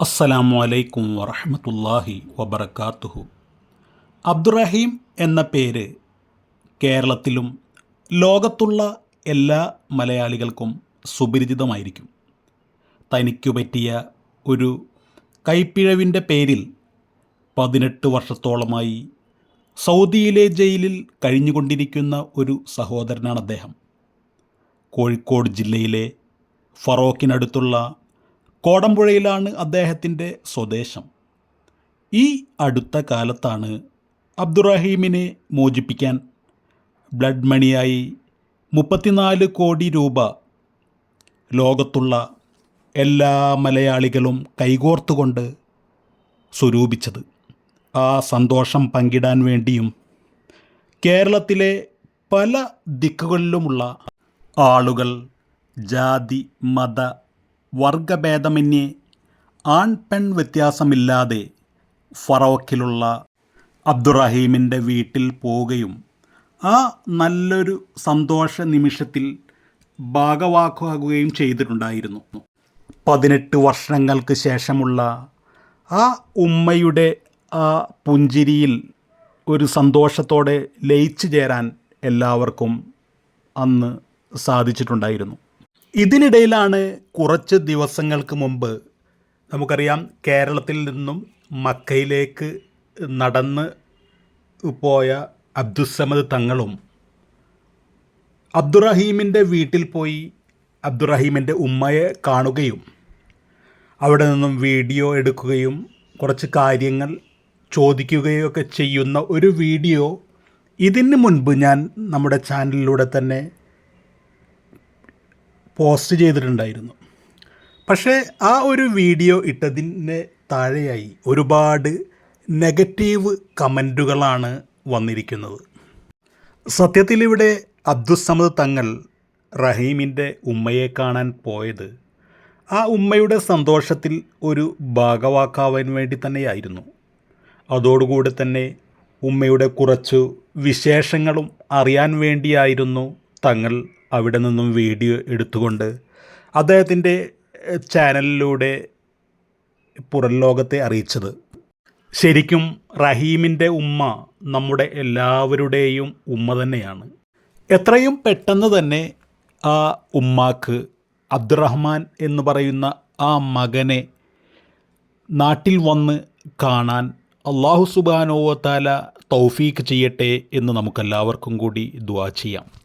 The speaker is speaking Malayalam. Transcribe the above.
അസ്സലാമു അലൈക്കും വറഹമത്തല്ലാഹി വബർക്കാത്തുഹു അബ്ദുറഹീം എന്ന പേര് കേരളത്തിലും ലോകത്തുള്ള എല്ലാ മലയാളികൾക്കും സുപരിചിതമായിരിക്കും. തനിക്കു പറ്റിയ ഒരു കൈപ്പിഴവിന്റെ പേരിൽ പതിനെട്ട് വർഷത്തോളമായി സൗദിയിലെ ജയിലിൽ കഴിഞ്ഞുകൊണ്ടിരിക്കുന്ന ഒരു സഹോദരനാണ് അദ്ദേഹം. കോഴിക്കോട് ജില്ലയിലെ ഫറോക്കിനടുത്തുള്ള കോടമ്പുഴയിലാണ് അദ്ദേഹത്തിന്റെ സ്വദേശം. ഈ അടുത്ത കാലത്താണ് അബ്ദുറഹീമിനെ മോചിപ്പിക്കാൻ ബ്ലഡ് മണിയായി മുപ്പത്തിനാല് കോടി രൂപ ലോകത്തുള്ള എല്ലാ മലയാളികളും കൈകോർത്തുകൊണ്ട് സ്വരൂപിച്ചത്. ആ സന്തോഷം പങ്കിടാൻ വേണ്ടിയും കേരളത്തിലെ പല ദിക്കുകളിലുമുള്ള ആളുകൾ ജാതി മത വർഗഭേദമന്യേ ആൺ പെൺ വ്യത്യാസമില്ലാതെ ഫറോക്കിലുള്ള അബ്ദുറഹീമിന്റെ വീട്ടിൽ പോവുകയും ആ നല്ലൊരു സന്തോഷ നിമിഷത്തിൽ ഭാഗവാക്കാകുകയും ചെയ്തിട്ടുണ്ടായിരുന്നു. പതിനെട്ട് വർഷങ്ങൾക്ക് ശേഷമുള്ള ആ ഉമ്മയുടെ ആ പുഞ്ചിരിയിൽ ഒരു സന്തോഷത്തോടെ ലയിച്ചു ചേരാൻ എല്ലാവർക്കും അന്ന് സാധിച്ചിട്ടുണ്ടായിരുന്നു. ഇതിനിടയിലാണ് കുറച്ച് ദിവസങ്ങൾക്ക് മുമ്പ് നമുക്കറിയാം കേരളത്തിൽ നിന്നും മക്കയിലേക്ക് നടന്ന് പോയ അബ്ദുസമദ് തങ്ങളും അബ്ദുറഹീമിന്റെ വീട്ടിൽ പോയി അബ്ദുറഹീമിന്റെ ഉമ്മയെ കാണുകയും അവിടെ നിന്നും വീഡിയോ എടുക്കുകയും കുറച്ച് കാര്യങ്ങൾ ചോദിക്കുകയൊക്കെ ചെയ്യുന്ന ഒരു വീഡിയോ ഇതിന് മുൻപ് ഞാൻ നമ്മുടെ ചാനലിലൂടെ തന്നെ പോസ്റ്റ് ചെയ്തിട്ടുണ്ടായിരുന്നു. പക്ഷേ ആ ഒരു വീഡിയോ ഇട്ടതിന് താഴെയായി ഒരുപാട് നെഗറ്റീവ് കമന്റുകളാണ് വന്നിരിക്കുന്നത്. സത്യത്തിൽ ഇവിടെ അബ്ദുസമദ് തങ്ങൾ റഹീമിന്റെ ഉമ്മയെ കാണാൻ പോയത് ആ ഉമ്മയുടെ സന്തോഷത്തിൽ ഒരു ഭാഗവാക്കാവാൻ വേണ്ടി തന്നെയായിരുന്നു. അതോടുകൂടി തന്നെ ഉമ്മയുടെ കുറച്ചു വിശേഷങ്ങളും അറിയാൻ വേണ്ടിയായിരുന്നു തങ്ങൾ അവിടെ നിന്നും വീഡിയോ എടുത്തുകൊണ്ട് അദ്ദേഹത്തിന്റെ ചാനലിലൂടെ പുറം ലോകത്തെ അറിയിച്ചത്. ശരിക്കും റഹീമിന്റെ ഉമ്മ നമ്മുടെ എല്ലാവരുടെയും ഉമ്മ തന്നെയാണ്. എത്രയും പെട്ടെന്ന് തന്നെ ആ ഉമ്മാക്ക് അബ്ദുറഹ്മാൻ എന്ന് പറയുന്ന ആ മകനെ നാട്ടിൽ വന്ന് കാണാൻ അള്ളാഹു സുബാനോവത്താല തൗഫീക്ക് ചെയ്യട്ടെ എന്ന് നമുക്കെല്ലാവർക്കും കൂടി ദുവാ ചെയ്യാം.